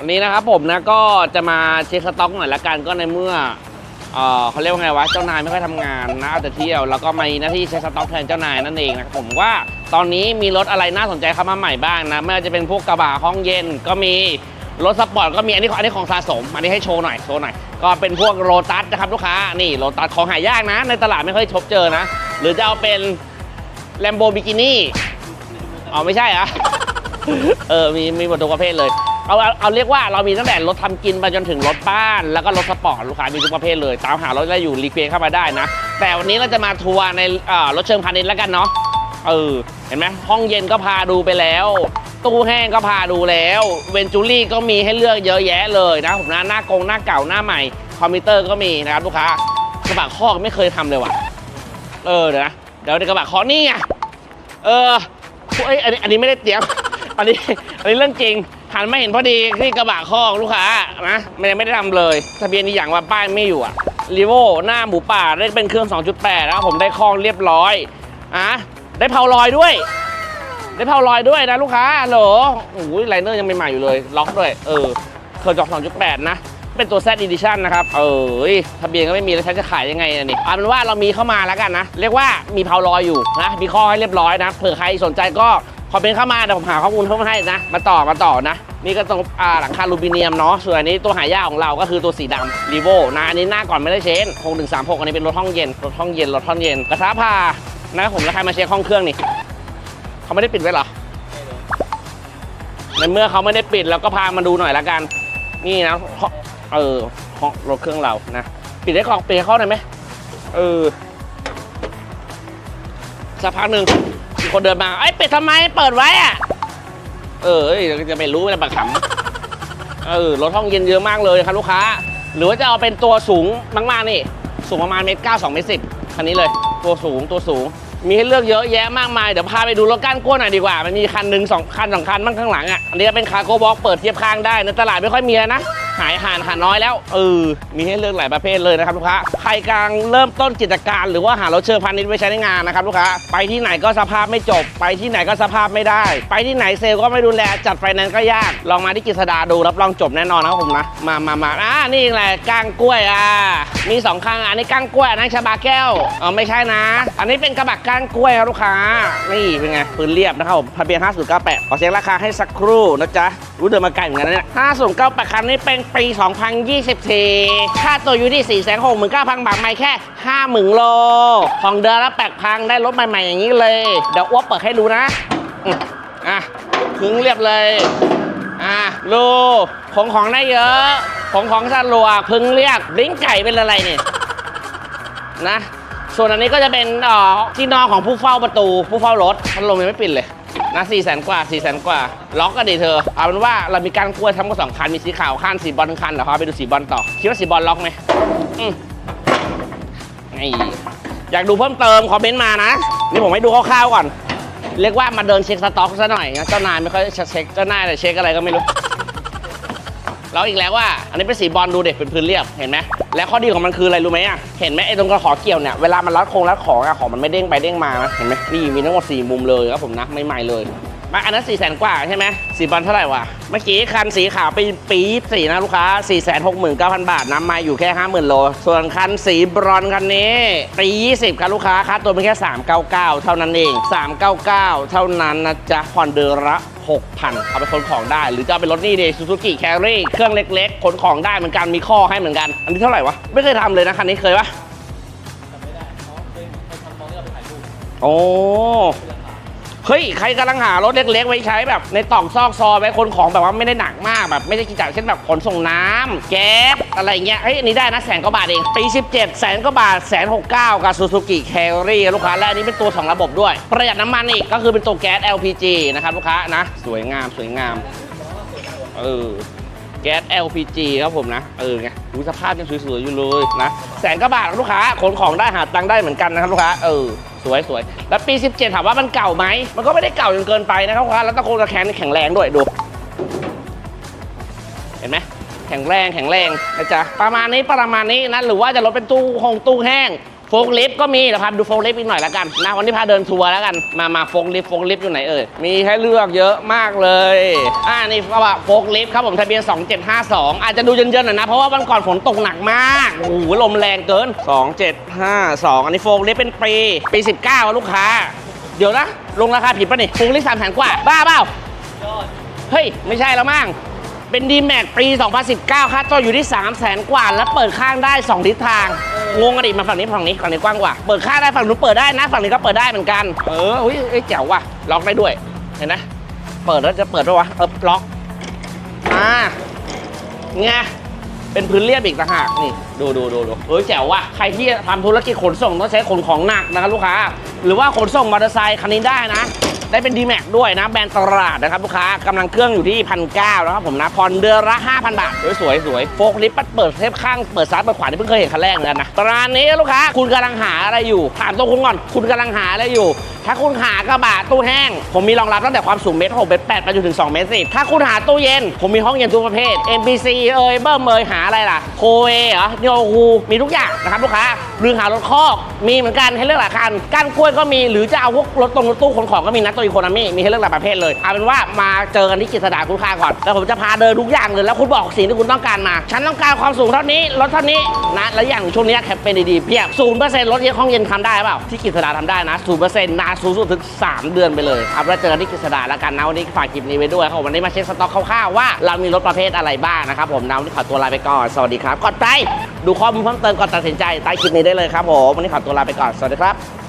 อันนี้นะครับผมนะก็จะมาเช็คสต็อกหน่อยละกันก็ในเมื่อเออเขาเรียกว่าไงวะเจ้านายไม่ค่อยทำงานนะเอาแต่เที่ยวแล้วก็มีหน้าที่เช็คสต็อกแทนเจ้านายนั่นเองนะครับผมว่าตอนนี้มีรถอะไรน่าสนใจเข้ามาใหม่บ้างนะไม่ว่าจะเป็นพวกกระบะห้องเย็นก็มีรถสปอร์ตก็มีอันนี้อันนี้ของสะสม อันนี้ให้โชว์หน่อยโชว์หน่อยก็เป็นพวกโรตัสนะครับลูกค้านี่โรตัสของหายากนะ ในตลาดไม่ค่อยพบเจอนะ หรือจะเอาเป็นแลมโบบิกินี่อ๋อไม่ใช่อะเออมีมีหมดทุกประเภทเลย เอาเอาเอาเรียกว่าเรามีตั้งแต่รถทำกินไปจนถึงรถบ้าน แล้วก็รถสปอร์ตลูกค้ามีทุกประเภทเลย ตามหารถได้อยู่รีเควสเข้ามาได้นะ แต่วันนี้เราจะมาทัวร์ในเอ่อรถเชิงพาณิชย์แล้วกันเนาะเออเห็นไหมห้องเย็นก็พาดูไปแล้ว ตู้แห้งก็พาดูแล้วเวนจูรี่ก็มีให้เลือกเยอะแยะเลยนะผมนะหน้ากงหน้าเก่าหน้าใหม่ คอมพิวเตอร์ก็มีนะครับลูกค้ากระบะคอกไม่เคยทำเลยว่ะ เออเดี๋ยวนะเดี๋ยวเดี๋ยวกระบะคอกนี่ไงเออเอ้ยอันนี้อันนี้ไม่ได้เตรียม อันนี้อันนี้เรื่องจริง หันไม่เห็นพอดีที่กระบะคอกลูกค้านะมันยังไม่ได้ทำเลยทะเบียนนี่อย่างว่าป้ายไม่อยู่อะรีโวหน้าหมูป่าได้เป็นเครื่อง 2.8 แล้วผมได้คอกเรียบร้อยอะได้เผาลอยด้วย ได้เผาลอยด้วยนะลูกค้าเหรอโอ้ยไลเนอร์ยังใหม่ๆอยู่เลย ล็อกด้วยเออเคอร์จอก 2.8 นะเป็นตัว Z Edition นะครับ เอยทะเบียนก็ไม่มีแล้วฉันจะขายยังไงอะนี่เอาเป็นว่าเรามีเข้ามาแล้วกันนะ เรียกว่ามีเผาลอยอยู่นะ มีข้อให้เรียบร้อยนะ เผื่อใครสนใจก็ คอมเมนต์เข้ามาเดี๋ยวผมหาข้อมูลเพิ่มให้นะ มาต่อมาต่อนะ นี่ก็ตรงอ่าหลังคาลูมิเนียมเนาะส่วนอันนี้ตัวหายากของเราก็คือตัวสีดำรีโวนะอันนี้หน้าก่อนไม่ได้เชน6136 อันนี้เป็นรถห้องเย็นรถห้องเย็นรถห้องเย็นกระทะพานะผมแล้วใครมาเช็คห้องเครื่องนี่เขาไม่ได้ปิดไว้เหรอในเมื่อเขาไม่ได้ปิดเราก็พามาดูหน่อยละกัน นี่นะเออห้องรถเครื่องเรานะ ปิดได้ก่อนปิดให้เขาหน่อยไหมเออ สักพักหนึ่งมีคนเดินมาไอ้ยปิดทำไมเปิดไว้อะเออเอ้ยเราจะไม่รู้นะบักขำเออรถห้องเย็นเยอะมากเลยครับลูกค้า หรือว่าจะเอาเป็นตัวสูงมากๆนี่ สูงประมาณเมตรเก้าสองเมตรสิบคันนี้เลย ตัวสูงตัวสูง มีให้เลือกเยอะแยะมากมาย เดี๋ยวพาไปดูรถก้านกล้วยหน่อยดีกว่า มันมีคันหนึ่งสองคันสองคันบ้างข้างหลังอะ อันนี้เป็นคาร์โก้บ็อกเปิดเทียบข้างได้ในตลาดไม่ค่อยมีนะ หายห่านหาน้อยแล้วเออมีให้เลือกหลายประเภทเลยนะครับลูกค้าใครกำลังเริ่มต้นกิจการ หรือว่าหารถเชิงพาณิชย์ไว้ใช้ในงานนะครับลูกค้าไปที่ไหนก็สภาพไม่จบ ไปที่ไหนก็สภาพไม่ได้ ไปที่ไหนเซลก็ไม่ดูแลจัดไฟแนนซ์ก็ยาก ลองมาที่กิษดาดูรับรองจบแน่นอนนะครับผมนะมามามาอ่านี่แหละก้างกล้วยอะมีสองข้างอันนี้ก้างกล้วยอันนั้นชาบาแก้วเออไม่ใช่นะ อันนี้เป็นกระบะก้างกล้วยครับลูกค้านี่เป็นไงปืนเรียบนะครับผมทะเบียน5098ขอเช็คราคาให้สักครู่นะจ๊ะรู้เดินมาไกลเหมือนกันนะเนี่ย5098คันนี้เป็นปี 2024 ค่าตัวอยู่ที่ 469,000 บาทไม่แค่50,000โล ของเดือนละแปกพังได้รถใหม่ ๆ อย่างนี้เลย เดี๋ยวอ้วกเปิดให้ดูนะอะคึงเรียบเลย อะดูของของได้เยอะของของสะดวพึงเรียกลิ้งไก่เป็นอะไรเนี่ยนะ ส่วนอันนี้ก็จะเป็นอ่อที่นอนของผู้เฝ้าประตู ผู้เฝ้ารถพัดลมยังไม่ปิดเลย นะสี่แสนกว่าสี่แสนกว่า ล็อกก็ดีเธอ เอาเป็นว่าเรามีการกล้วยทั้งหมดสองคัน มีสีขาวคันสีบอลคันเดี๋ยวพาไปดูสีบอลต่อ คิดว่าสีบอลล็อกไหมอืมไออยากดูเพิ่มเติมคอมเมนต์มานะ นี่ผมให้ดูคร่าวๆก่อน เรียกว่ามาเดินเช็คสต็อกซะหน่อยนะเจ้านายไม่ค่อยเช็คเจ้านายแต่เช็คอะไรก็ไม่รู้ เราอีกแล้วว่า อันนี้เป็นสีบอลดูเด็กเป็นพื้นเรียบเห็นไหมและข้อดีของมันคืออะไรรู้ไหมอะเห็นไหมไอ้ตรงกระขอเกี่ยวเนี่ยเวลามันรัดโครงรัดของอะของมันไม่เด้งไปเด้งมานะเห็นไหมนี่มีทั้งหมดสี่มุมเลยครับผมนะใหม่ๆเลย มาอันนั้นสี่แสนกว่าใช่ไหมสีบอลเท่าไหร่วะ เมื่อกี้คันสีขาวปีปีสี่นะลูกค้า4ี่แสนหกหมื่นเก้าพันบาทน้ำมาอยู่แค่ห้าหมื่นโล ส่วนคันสีบรอนคันนี้ปียี่สิบครับลูกค้าค่าตัวเป็นแค่399เท่านั้นเอง399เท่านั้นนะจ๊ะผ่อนเดือนละ6,000 เอาไปขนของได้ หรือจะเอาไปรถนี่เดซูซูกิแครี่เครื่องเล็กๆขนของได้เหมือนกันมีข้อให้เหมือนกัน อันนี้เท่าไหร่วะ ไม่เคยทำเลยนะคันนี้เคยปะโอ้ เฮ้ยใครกำลังหารถเล็กๆ ไว้ใช้แบบในตอกซอกซอยไว้ขนของแบบว่าไม่ได้หนักมากแบบไม่ได้กิจการเช่นแบบขนส่งน้ำแก๊สอะไรเงี้ยเฮ้ยอันนี้ได้นะแสนกว่าบาทเองปี 17 แสนกว่าบาทแสนหกเก้ากับซูซูกิแครี่ลูกค้าและอันนี้เป็นตัวสองระบบด้วย ประหยัดน้ำมันอีกก็คือเป็นตัวแก๊ส LPG นะครับลูกค้านะสวยงามสวยงามเออแก๊ส LPG ครับผมนะ เออไงดูสภาพยังสวยๆอยู่เลยนะแสนกว่าบาทลูกค้าขนของได้หาตังค์ได้เหมือนกันนะครับลูกค้าเออ สวยสวยแล้วปี 17 ถามว่ามันเก่าไหม มันก็ไม่ได้เก่าจนเกินไปนะครับคุณแล้วตะโคงตะแคงนี่แข็งแรงด้วยดู เห็นไหมแข็งแรงแข็งแรงนะจ๊ะประมาณนี้ประมาณนี้นะหรือว่าจะลดเป็นตู้หงตู้แห้ง โฟกลิฟต์ก็มีเดี๋ยวพาไปดูโฟกลิฟต์อีกหน่อยแล้วกันนะวันนี้พาเดินทัวร์แล้วกันมามาโฟกลิฟต์โฟกลิฟต์อยู่ไหนเอ่ยมีให้เลือกเยอะมากเลยอ่านี่ก็ว่าโฟกลิฟต์ครับผมทะเบียน 2752 อาจจะดูเย็นๆหน่อยนะ เพราะว่าวันก่อนฝนตกหนักมากโอ้โหลมแรงเกิน 2752 อันนี้โฟกลิฟต์เป็นปีปี 19อะลูกค้า เดี๋ยวนะ ลงราคาผิดปะนี่โฟกลิฟต์สามแสนกว่าบ้าเปล่าเฮ้ยไม่ใช่แล้วมั้ง เป็นดีแม็กปี 2019 ค่าตัวอยู่ที่ 3 0 0แสนกว่า แล้วเปิดข้างได้ 2 ทิศทาง งงกันดิมาฝั่งนี้ฝั่งนี้ฝั่งนี้กว้างกว่า เปิดข้างได้ฝั่งนู้นเปิดได้นะ ฝั่งนี้ก็เปิดได้เหมือนกัน เออเฮ้ยเอ้ยแจ๋วว่ะ ล็อกได้ด้วย เห็นไหมเปิดแล้วจะเปิดด้วยวะ เออล็อกอ่าไงเป็นพื้นเรียบอีกต่างหากนี่ดูดูดูดูเฮ้ยแจ๋วว่ะใครที่ทำธุรกิจขนส่งต้องใช้ขนของหนักนะครับลูกค้า หรือว่าขนส่งมอเตอร์ไซค์คันนี้ได้นะ ได้เป็น d m a x ด้วยนะแบรนด์ตลาดนะครับลูกค้ากำลังเครื่องอยู่ที่พันเก้านะครับผมนะผ่อนเดือนละ 5,000 บาท สวยสวยสวยโฟกลิฟต์เปิดเทปข้างเปิดซ้ายเปิดขวานี่เพิ่งเคยเห็นครั้งแรกเหมือนกันนะปรานี้ลูกค้าคุณกำลังหาอะไรอยู่ถามตัวคุณก่อนคุณกำลังหาอะไรอยู่ ถ้าคุณหากระบะตู้แห้ง ผมมีรองรับตั้งแต่ความสูงเมตรหกเมตรแปดไปจนถึง2เมตรสิถ้าคุณหาตู้เย็น ผมมีห้องเย็นทุกประเภท MPC เอยเบิ้มเอยหาอะไรล่ะโคเอเหรอโยคูมีทุกอย่างนะครับลูกค้าหรือหารถคอกมีเหมือนกันให้เลือกหลายคันก้านกล้วยก็มีหรือจะเอาพวกรถตรงรถตู้ขนของก็มีนะตัวอีโคนามี่มีให้เลือกหลายประเภทเลยเอาเป็นว่ามาเจอกันที่กิจสดาคุณค่าก่อนแล้วผมจะพาเดินทุกอย่างเลยแล้วคุณบอกสิ่งที่คุณต้องการมา ฉันต้องการความสูงเท่านี้รถเท่านี้นะแล้วอย่างช่วงนี้แคมเปญดีๆเพียบศูนย์เปอร์เซ็นต์รถเย็นห้องเย็นทำได้เปล่าที่กิจสดาทำได้นะศูนย์เปอร์เซ็นต์นาสูงสุดถึง 3 เดือนไปเลยครับแล้วเจอกันที่กิจสดาแล้วกันนะวันนี้ฝากคลิปนี้ไว้ด้วยครับผมวันนี้มาเช็คสต็อกคร่าวๆว่าเรามีรถประเภทอะไรบ้างนะครับผมนะวันนี้ขอตัวลาไปก่อนสวัสดีครับกดไปดูข้อมูลเพิ่มเติมก่อนตัดสินใจใต้คลิปนี้ได้เลยครับผมวันนี้ขอตัวลาไปก่อนสวัสดีครับ